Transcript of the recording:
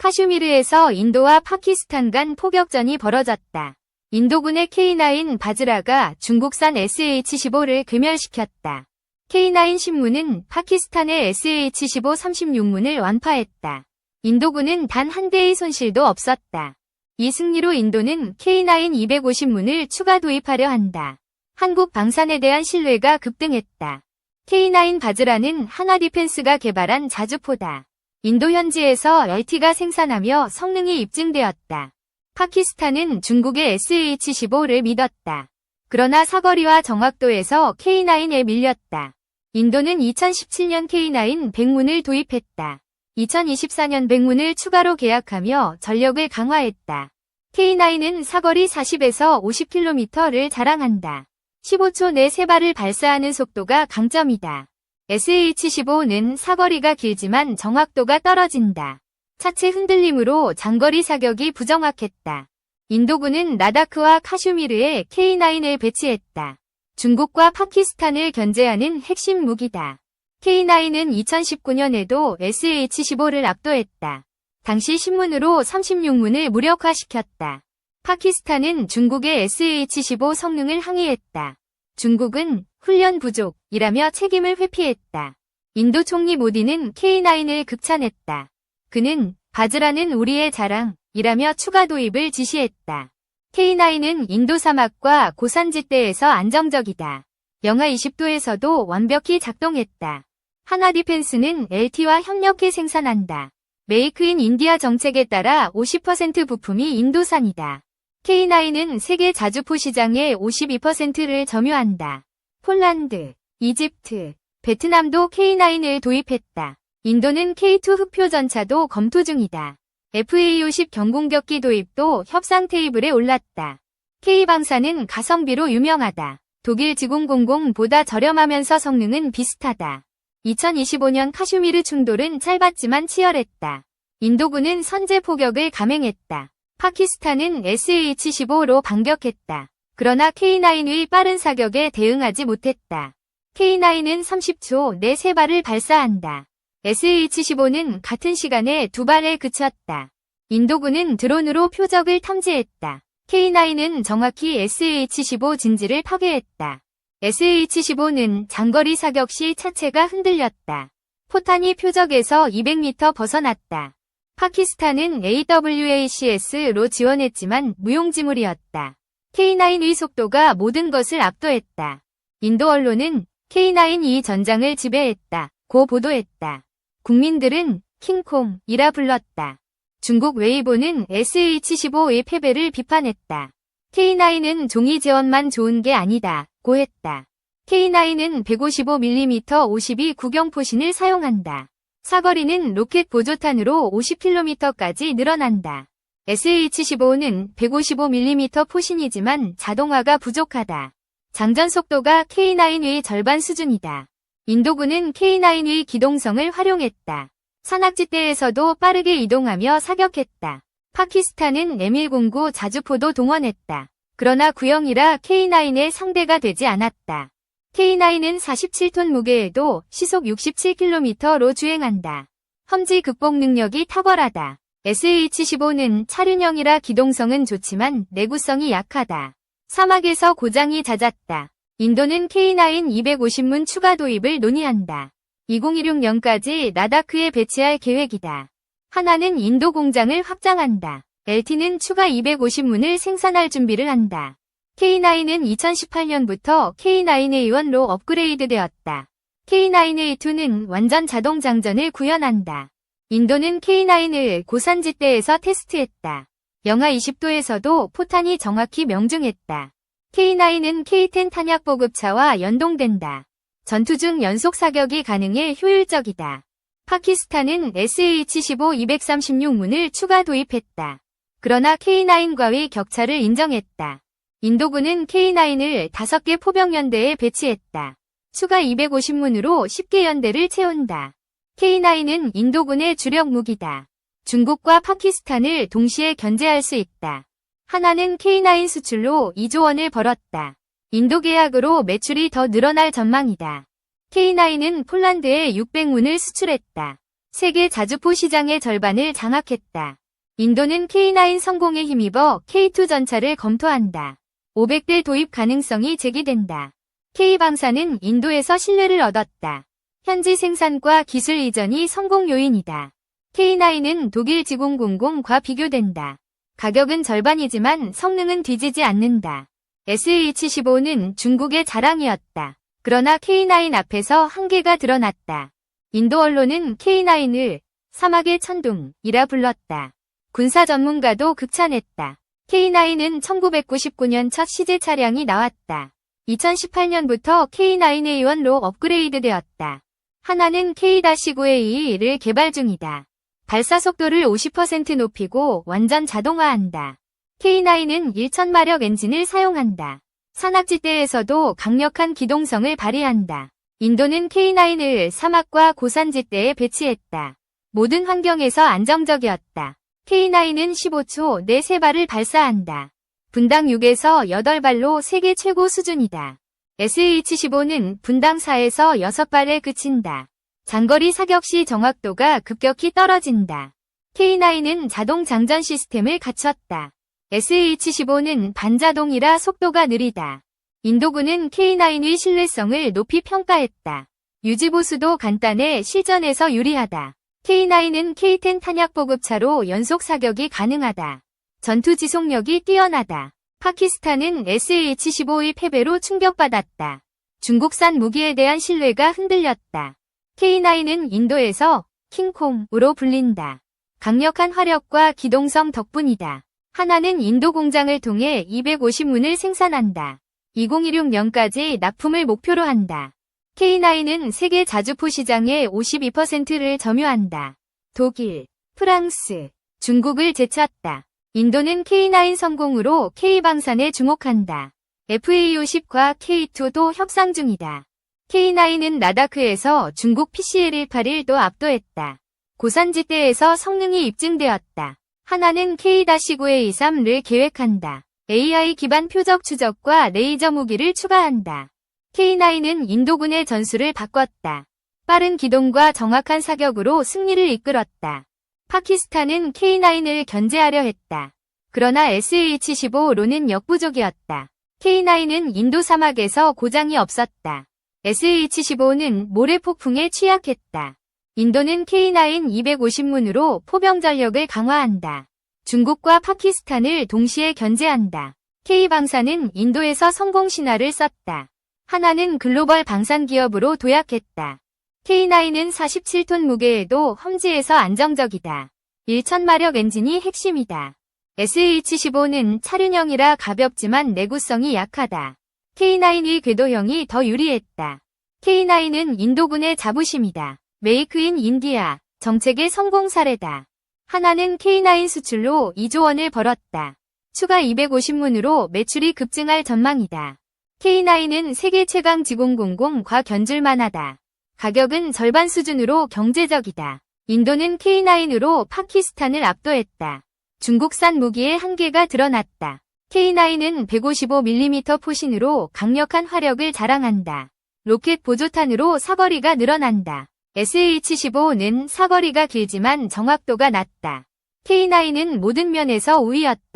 카슈미르에서 인도와 파키스탄 간 포격전이 벌어졌다. 인도군의 K9 바즈라가 중국산 SH-15를 괴멸시켰다. K9 신문은 파키스탄의 SH-15 36문을 완파했다. 인도군은 단 한 대의 손실도 없었다. 이 승리로 인도는 K9 250문을 추가 도입하려 한다. 한국 방산에 대한 신뢰가 급등했다. K9 바즈라는 하나 디펜스가 개발한 자주포다. 인도 현지에서 LT가 생산하며 성능이 입증되었다. 파키스탄은 중국의 SH-15를 믿었다. 그러나 사거리와 정확도에서 K9에 밀렸다. 인도는 2017년 K9 100문을 도입했다. 2024년 100문을 추가로 계약하며 전력을 강화했다. K9은 사거리 40에서 50km를 자랑한다. 15초 내 세 발을 발사하는 속도가 강점이다. SH-15는 사거리가 길지만 정확도가 떨어진다. 차체 흔들림으로 장거리 사격이 부정확했다. 인도군은 나다크와 카슈미르에 K9을 배치했다. 중국과 파키스탄을 견제하는 핵심 무기다. K9은 2019년에도 SH-15를 압도했다. 당시 신문으로 36문을 무력화시켰다. 파키스탄은 중국의 SH-15 성능을 항의했다. 중국은 훈련 부족이라며 책임을 회피했다. 인도 총리 모디는 K9을 극찬했다. 그는 바즈라는 우리의 자랑이라며 추가 도입을 지시했다. K9은 인도 사막과 고산지대에서 안정적이다. 영하 20도에서도 완벽히 작동했다. 하나 디펜스는 LT와 협력해 생산한다. 메이크 인 인디아 정책에 따라 50% 부품이 인도산이다. K9은 세계 자주포 시장의 52%를 점유한다. 폴란드, 이집트, 베트남도 K9을 도입했다. 인도는 K2 흑표 전차도 검토 중이다. FA50 경공격기 도입도 협상 테이블에 올랐다. K방사는 가성비로 유명하다. 독일 지공공공보다 저렴하면서 성능은 비슷하다. 2025년 카슈미르 충돌은 짧았지만 치열했다. 인도군은 선제 포격을 감행했다. 파키스탄은 SH-15로 반격했다. 그러나 K9의 빠른 사격에 대응하지 못했다. K9은 30초 내세 발을 발사한다. SH-15는 같은 시간에 두 발에 그쳤다. 인도군은 드론으로 표적을 탐지했다. K9은 정확히 SH-15 진지를 파괴했다. SH-15는 장거리 사격 시 차체가 흔들렸다. 포탄이 표적에서 200m 벗어났다. 파키스탄은 AWACS로 지원했지만 무용지물이었다. K9의 속도가 모든 것을 압도했다. 인도 언론은 K9이 전장을 지배했다. 고 보도했다. 국민들은 킹콩이라 불렀다. 중국 웨이보는 SH-15의 패배를 비판했다. K9은 종이 제원만 좋은 게 아니다. 고 했다. K9은 155mm 52 구경포신을 사용한다. 사거리는 로켓 보조탄으로 50km까지 늘어난다. SH-15는 155mm 포신이지만 자동화가 부족하다. 장전 속도가 K9의 절반 수준이다. 인도군은 K9의 기동성을 활용했다. 산악지대에서도 빠르게 이동하며 사격했다. 파키스탄은 M109 자주포도 동원했다. 그러나 구형이라 K9의 상대가 되지 않았다. K9은 47톤 무게에도 시속 67km로 주행한다. 험지 극복 능력이 탁월하다. SH-15는 차륜형이라 기동성은 좋지만 내구성이 약하다. 사막에서 고장이 잦았다. 인도는 K9 250문 추가 도입을 논의한다. 2016년까지 나다크에 배치할 계획이다. 하나는 인도 공장을 확장한다. LT는 추가 250문을 생산할 준비를 한다. K9은 2018년부터 K9A1로 업그레이드되었다. K9A2는 완전 자동 장전을 구현한다. 인도는 K9을 고산지대에서 테스트했다. 영하 20도에서도 포탄이 정확히 명중했다. K9은 K10 탄약 보급차와 연동된다. 전투 중 연속 사격이 가능해 효율적이다. 파키스탄은 SH-15 236문을 추가 도입했다. 그러나 K9과의 격차를 인정했다. 인도군은 K9을 5개 포병연대에 배치했다. 추가 250문으로 10개 연대를 채운다. K9은 인도군의 주력 무기다. 중국과 파키스탄을 동시에 견제할 수 있다. 하나는 K9 수출로 2조 원을 벌었다. 인도 계약으로 매출이 더 늘어날 전망이다. K9은 폴란드에 600문을 수출했다. 세계 자주포 시장의 절반을 장악했다. 인도는 K9 성공에 힘입어 K2 전차를 검토한다. 500대 도입 가능성이 제기된다. K방사는 인도에서 신뢰를 얻었다. 현지 생산과 기술 이전이 성공 요인이다. K9은 독일 G000과 비교된다. 가격은 절반이지만 성능은 뒤지지 않는다. SH-15는 중국의 자랑이었다. 그러나 K9 앞에서 한계가 드러났다. 인도 언론은 K9을 사막의 천둥이라 불렀다. 군사 전문가도 극찬했다. K9은 1999년 첫 시제 차량이 나왔다. 2018년부터 K9A1로 업그레이드 되었다. 하나는 K-9A2를 개발 중이다. 발사 속도를 50% 높이고 완전 자동화한다. K9은 1000마력 엔진을 사용한다. 산악지대에서도 강력한 기동성을 발휘한다. 인도는 K9을 사막과 고산지대에 배치했다. 모든 환경에서 안정적이었다. K9은 15초 내 3발을 발사한다. 분당 6에서 8발로 세계 최고 수준이다. SH-15는 분당 4에서 6발에 그친다. 장거리 사격 시 정확도가 급격히 떨어진다. K9은 자동 장전 시스템을 갖췄다. SH-15는 반자동이라 속도가 느리다. 인도군은 K9의 신뢰성을 높이 평가했다. 유지보수도 간단해 실전에서 유리하다. K9은 K10 탄약 보급차로 연속 사격이 가능하다. 전투 지속력이 뛰어나다. 파키스탄은 SH-15의 패배로 충격받았다. 중국산 무기에 대한 신뢰가 흔들렸다. K9은 인도에서 킹콩으로 불린다. 강력한 화력과 기동성 덕분이다. 하나는 인도 공장을 통해 250문을 생산한다. 2016년까지 납품을 목표로 한다. K9은 세계 자주포 시장의 52%를 점유한다. 독일, 프랑스, 중국을 제쳤다. 인도는 K9 성공으로 K방산에 주목한다. FA50과 K2도 협상 중이다. K9은 나다크에서 중국 PCL181도 압도했다. 고산지대에서 성능이 입증되었다. 하나는 K-9A23를 계획한다. AI 기반 표적 추적과 레이저 무기를 추가한다. K9은 인도군의 전술을 바꿨다. 빠른 기동과 정확한 사격으로 승리를 이끌었다. 파키스탄은 K9을 견제하려 했다. 그러나 SH-15로는 역부족이었다. K9은 인도 사막에서 고장이 없었다. SH-15는 모래폭풍에 취약했다. 인도는 K9 250문으로 포병 전력을 강화한다. 중국과 파키스탄을 동시에 견제한다. K방사는 인도에서 성공 신화를 썼다. 하나는 글로벌 방산 기업으로 도약했다. K9은 47톤 무게에도 험지에서 안정적이다. 1000마력 엔진이 핵심이다. SH-15는 차륜형이라 가볍지만 내구성이 약하다. K9의 궤도형이 더 유리했다. K9은 인도군의 자부심이다. 메이크 인 인디아 정책의 성공 사례다. 하나는 K9 수출로 2조 원을 벌었다. 추가 250문으로 매출이 급증할 전망이다. K9은 세계 최강 G000과 견줄만하다. 가격은 절반 수준으로 경제적이다. 인도는 K9으로 파키스탄을 압도했다. 중국산 무기의 한계가 드러났다. K9은 155mm 포신으로 강력한 화력을 자랑한다. 로켓 보조탄으로 사거리가 늘어난다. SH-15는 사거리가 길지만 정확도가 낮다. K9은 모든 면에서 우위였다.